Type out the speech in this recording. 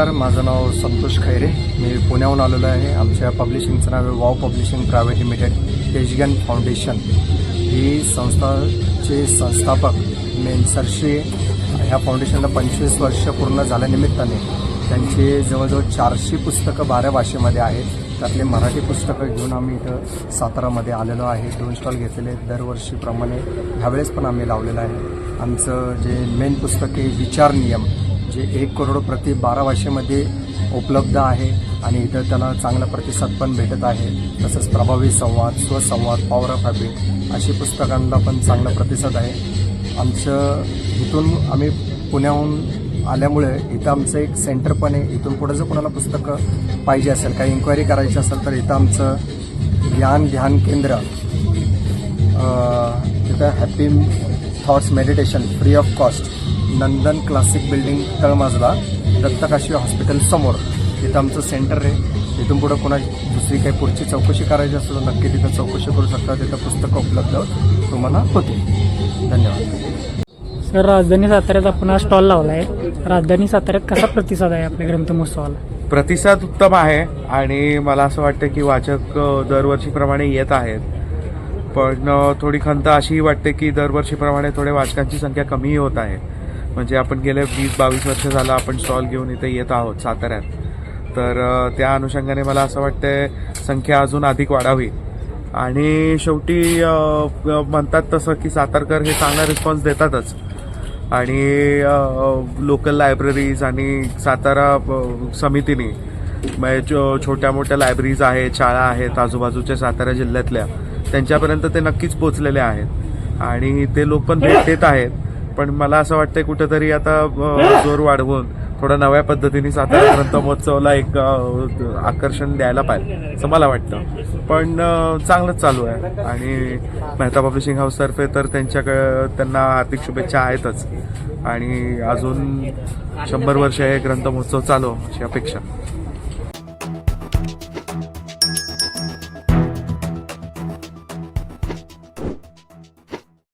नमस्कार माझं नाव संतोष खैरे. मी पुण्याहून आलेलो आहे. आमच्या पब्लिशिंगचं नाव आहे wow publishing private limited तेजगन foundation ही संस्थाचे संस्थापक मेनसरशी ह्या फाउंडेशनला पंचवीस वर्ष पूर्ण झाल्यानिमित्ताने त्यांची जवळजवळ चारशे पुस्तकं बारा भाषेमध्ये आहेत. त्यातले मराठी पुस्तकं घेऊन आम्ही इथं सातारामध्ये आलेलो आहे. दोन स्टॉल घेतलेले आहेत. दरवर्षीप्रमाणे ह्यावेळेस पण आम्ही लावलेलं आहे. आमचं जे मेन पुस्तक आहे विचार नियम. जे एक करोड प्रति बारा भाषेमध्ये उपलब्ध आहे आणि इथं त्याला चांगला प्रतिसाद पण भेटत आहे. तसंच प्रभावी संवाद स्वसंवाद पॉवर ऑफ हॅबिट अशी पुस्तकांना पण चांगला प्रतिसाद आहे. आमचं इथून आम्ही पुण्याहून आल्यामुळे इथं आमचं एक सेंटर पण आहे. इथून पुढं जर कोणाला पुस्तकं पाहिजे असेल काही इन्क्वायरी करायची असेल तर इथं आमचं ज्ञान ध्यान केंद्र तिथं happy thoughts meditation free of cost Nandan classic building तळमाजला Dattakashi hospital समोर. तिथं आमचं सेंटर आहे. तिथून पुढं कोणा दुसरी काही पुढची चौकशी करायची असेल तर नक्की तिथं चौकशी करू शकता. तिथं पुस्तकं उपलब्ध तुम्हाला होतील. धन्यवाद. सर राजधानी साताऱ्यात आपण हा स्टॉल लावला आहे राजधानी साताऱ्यात कसा प्रतिसाद आहे आपल्या ग्रंथ महोत्सवाला? प्रतिसाद उत्तम आहे आणि मला असं वाटतं की वाचक दरवर्षीप्रमाणे येत आहेत. पण थोडी खंत अशीही वाटते की दरवर्षीप्रमाणे थोडे वाचकांची संख्या कमीही होत आहे. म्हणजे आपण गेले वीस बावीस वर्ष झालं आपण स्टॉल घेऊन इथे येत आहोत साताऱ्यात. तर त्या अनुषंगाने मला असं वाटतंय संख्या अजून अधिक वाढावी. आणि शेवटी म्हणतात तसं की सातारकर हे चांगला रिस्पॉन्स देतातच. आणि लोकल लायब्ररीज आणि सातारा समितीने म्हणजे जो- छोट्या मोठ्या लायब्ररीज आहेत शाळा आहेत आजूबाजूच्या सातारा जिल्ह्यातल्या त्यांच्यापर्यंत ते नक्कीच पोचलेले आहेत. आणि ते लोक पण भेट देत आहेत. पण मला असं वाटतंय कुठेतरी आता जोर वाढवून थोडा नव्या पद्धतीने सातारा ग्रंथमहोत्सवला एक आकर्षण द्यायला पाहिजे असं मला वाटतं. पण चांगलंच चालू आहे. आणि मेहता पब्लिशिंग हाऊसतर्फे तर त्यांच्याकडे त्यांना हार्दिक शुभेच्छा आहेतच. आणि अजून शंभर वर्ष हे ग्रंथ महोत्सव चालू अशी अपेक्षा.